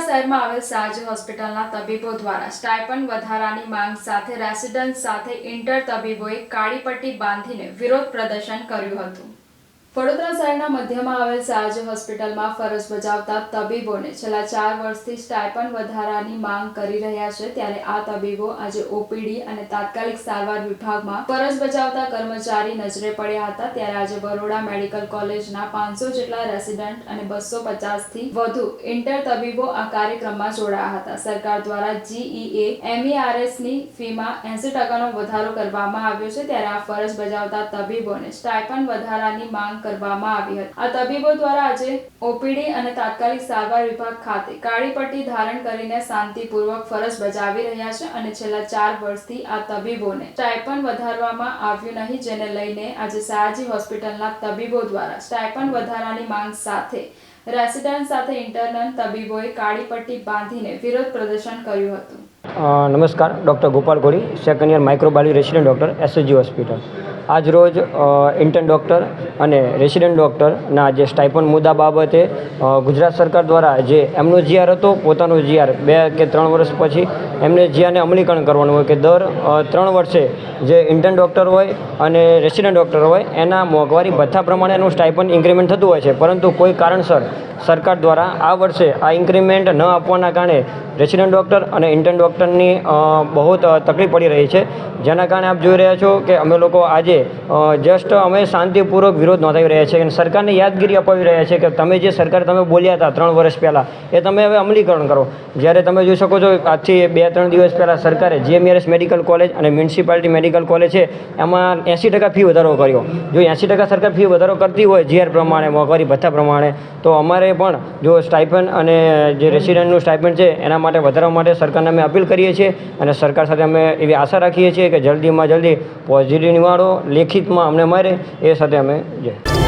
શહેરમાં આવેલ સાજ હોસ્પિટલના તબીબો દ્વારા સ્ટાઇપન વધારાની માંગ સાથે રેસિડન્ટ સાથે ઇન્ટર તબીબોએ કાળી પટ્ટી બાંધીને વિરોધ પ્રદર્શન કર્યું હતું. વડોદરા શહેરના મધ્યમાં આવેલ સાજ હોસ્પિટલમાં ફરજ બજાવતા તબીબોને છેલ્લા ચાર વર્ષથી સ્ટાઇપન વધારાની માંગ કરી રહ્યા છે, ત્યારે આ તબીબો આજે ઓપીડી અને તાત્કાલિક સારવાર વિભાગમાં ફરજ બજાવતા કર્મચારી નજરે પડ્યા હતા. ત્યારે આજે બરોડા મેડિકલ કોલેજના પાંચસો જેટલા રેસિડન્ટ અને બસો પચાસથી વધુ ઇન્ટર તબીબો આ કાર્યક્રમમાં જોડાયા હતા. સરકાર દ્વારા જીઈએ એમઈઆરએસની ફીમાં એસી ટકાનો વધારો કરવામાં આવ્યો છે. ત્યારે આ ફરજ બજાવતા તબીબોને સ્ટાઇપન વધારાની માંગ કરવામાં આવી હતી. આ તબીબો દ્વારા આજે ઓપીડી અને તાત્કાલિક સારવાર વિભાગ ખાતે કાળી પટ્ટી ધારણ કરીને શાંતિપૂર્વક ફરજ બજાવી રહ્યા છે અને છેલ્લા ચાર વર્ષથી આ તબીબોને સ્ટાઇપન વધારવામાં આવ્યું નહીં, જેને લઈને આજે સયાજી હોસ્પિટલના તબીબો દ્વારા સ્ટાઇપન વધારાની માંગ સાથે રેસિડન્ટ સાથે ઇન્ટરનલ તબીબોએ કાળી પટ્ટી બાંધીને વિરોધ પ્રદર્શન કર્યું હતું. નમસ્કાર, doctor Gopal Goli second year microbiology resident doctor SSG hospital. આજ રોજ ઇન્ટર્ન ડૉક્ટર અને રેસિડેન્ટ ડૉક્ટરના જે સ્ટાઇપન મુદ્દા બાબતે ગુજરાત સરકાર દ્વારા જે એમનો જીઆર હતો, પોતાનો જીઆર બે કે ત્રણ વર્ષ પછી એમને જીઆરને અમલીકરણ કરવાનું હોય કે દર ત્રણ વર્ષે જે ઇન્ટર્ન ડૉક્ટર હોય અને રેસિડેન્ટ ડૉક્ટર હોય, એના મોંઘવારી ભથ્થા પ્રમાણે એનું સ્ટાઇપન ઇન્ક્રીમેન્ટ થતું હોય છે. પરંતુ કોઈ કારણસર સરકાર દ્વારા આ વર્ષે આ ઇન્ક્રીમેન્ટ ન આપવાના કારણે રેસિડેન્ટ ડૉક્ટર અને ઇન્ટર્ન ડૉક્ટરની બહુ તકલીફ પડી રહી છે. જેના કારણે આપ જોઈ રહ્યા છો કે અમે લોકો આજે જસ્ટ અમે શાંતિપૂર્વક વિરોધ નોંધાવી રહ્યા છીએ અને સરકારને યાદગીરી અપાવી રહ્યા છે કે તમે જે સરકાર તમે બોલ્યા હતા ત્રણ વર્ષ પહેલાં, એ તમે હવે અમલીકરણ કરો. જ્યારે તમે જોઈ શકો છો, આજથી બે, ત્રણ દિવસ પહેલાં સરકારે જીએમઆરએસ મેડિકલ કોલેજ અને મ્યુનિસિપાલિટી મેડિકલ કોલેજ છે, એમાં એંસી ટકા ફી વધારો કર્યો. જો એંસી ટકા સરકાર ફી વધારો કરતી હોય જીઆર પ્રમાણે, મોંઘવારી ભથ્થા પ્રમાણે, તો અમારે પણ જો સ્ટાઇપન અને જે રેસિડન્ટનું સ્ટાઇપન છે, એના માટે વધારવા માટે સરકારને અમે અપીલ કરીએ છીએ અને સરકાર સાથે અમે એવી આશા રાખીએ છીએ કે જલ્દીમાં જલ્દી પોઝિટિવ નિવાડો લેખિતમાં અમને મળે એ સાથે અમે જય